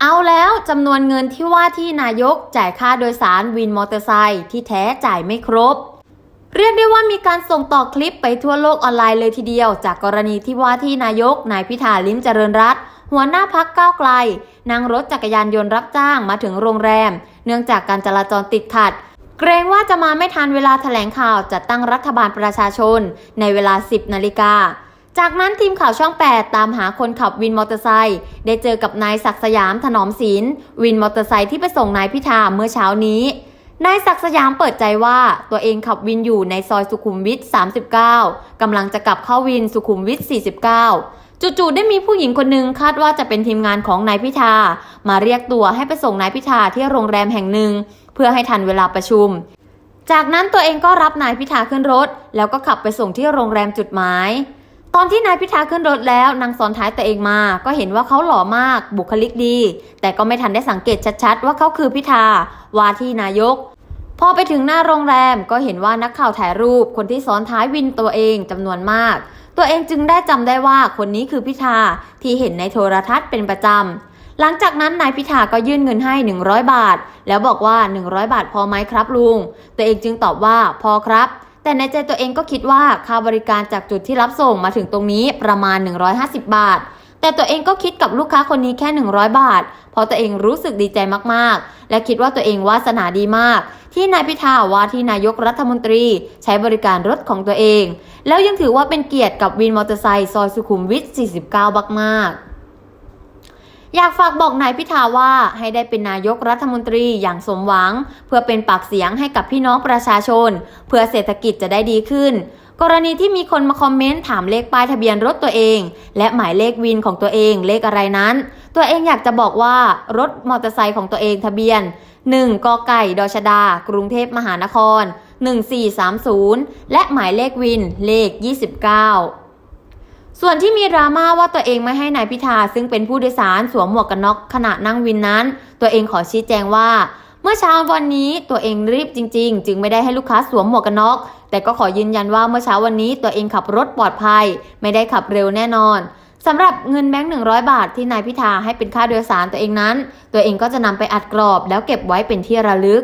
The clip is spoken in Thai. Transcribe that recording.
เอาแล้วจำนวนเงินที่ว่าที่นายกจ่ายค่าโดยสารวินมอเตอร์ไซค์ที่แท้จ่ายไม่ครบ เรียกได้ว่ามีการส่งต่อคลิปไปทั่วโลกออนไลน์เลยทีเดียว จากกรณีที่ว่าที่นายกนายพิธาลิ้มเจริญรัตหัวหน้าพักก้าวไกลนั่งรถจักรยานยนต์รับจ้างมาถึงโรงแรม เนื่องจากการจราจรติดขัด เกรงว่าจะมาไม่ทันเวลาแถลงข่าวจัดตั้งรัฐบาลประชาชน ในเวลา 10นาฬิกา จากนั้นทีมข่าวช่อง 8 ตามหาคนขับวินมอเตอร์ไซค์ได้เจอกับนายศักดิ์สยามถนอมศิลวินมอเตอร์ไซค์ที่ไปส่งนายพิธาเมื่อเช้านี้ นายศักดิ์สยามเปิดใจว่าตัวเองขับวินอยู่ในซอยสุขุมวิท 39 กำลังจะกลับเข้าวินสุขุมวิท 49 จู่ๆได้มีผู้หญิงคนหนึ่งคาดว่าจะเป็นทีมงานของนายพิธา มาเรียกตัวให้ไปส่งนายพิธาที่โรงแรมแห่งหนึ่ง เพื่อให้ทันเวลาประชุม จากนั้นตัวเองก็รับนายพิธาขึ้นรถ แล้วก็ขับไปส่งที่โรงแรมจุดหมาย ตอนที่นายพิธาขึ้นรถแล้วนางซ้อนท้ายตัวเองมา ก็เห็นว่าเขาหล่อมากบุคลิกดี แต่ก็ไม่ทันได้สังเกตชัดๆ ว่าเขาคือพิธาวาที่นายก พอไปถึงหน้าโรงแรมก็เห็นว่านักข่าวถ่ายรูป คนที่ซ้อนท้ายวินตัวเองจำนวนมาก ตัวเองจึงได้จำได้ว่าคนนี้คือพิธาที่เห็นในโทรทัศน์เป็นประจำหลังจากนั้นนายพิธาก็ยื่นเงินให้ 100 บาท แล้วบอกว่า 100 บาทพอไหมครับลุง ตัวเองจึงตอบว่าพอครับ แต่ในใจตัวเองก็คิดว่าค่าบริการจากจุดที่รับส่งมาถึงตรงนี้ประมาณ 150 บาท แต่ตัวเองก็คิดกับลูกค้าคนนี้แค่ 100 บาท เพราะตัวเองรู้สึกดีใจมากๆ และคิดว่าตัวเองวาสนาดีมาก ที่นายพิธาว่าที่นายกรัฐมนตรีใช้บริการรถของตัวเอง แล้วยังถือว่าเป็นเกียรติกับวินมอเตอร์ไซค์ซอยสุขุมวิท49มากๆ อยากฝากบอกนายพิธาว่าให้ได้เป็นนายกรัฐมนตรีอย่างสมหวัง เพื่อเป็นปากเสียงให้กับพี่น้องประชาชน เพื่อเศรษฐกิจจะได้ดีขึ้น กรณีที่มีคนมาคอมเมนต์ถามเลขป้ายทะเบียนรถตัวเอง และหมายเลขวินของตัวเองเลขอะไรนั้น ตัวเองอยากจะบอกว่ารถมอเตอร์ไซค์ของตัวเองทะเบียน 1กไก่ดชดา กรุงเทพมหานคร 1430 และหมายเลขวินเลข 29 ส่วนที่มีดราม่าว่าตัวเองไม่ให้นายพิธาซึ่งเป็นผู้โดยสารสวมหมวกกันน็อกขณะนั่งวินนั้น ตัวเองขอชี้แจงว่า เมื่อเช้าวันนี้ตัวเองรีบจริง ๆ จึงไม่ได้ให้ลูกค้าสวมหมวกกันน็อก แต่ก็ขอยืนยันว่าเมื่อเช้าวันนี้ตัวเองขับรถปลอดภัย ไม่ได้ขับเร็วแน่นอนสำหรับเงินแบงค์100 บาทที่นายพิธาให้เป็นค่าโดยสารตัวเองนั้น ตัวเองก็จะนำไปอัดกรอบแล้วเก็บไว้เป็นที่ระลึก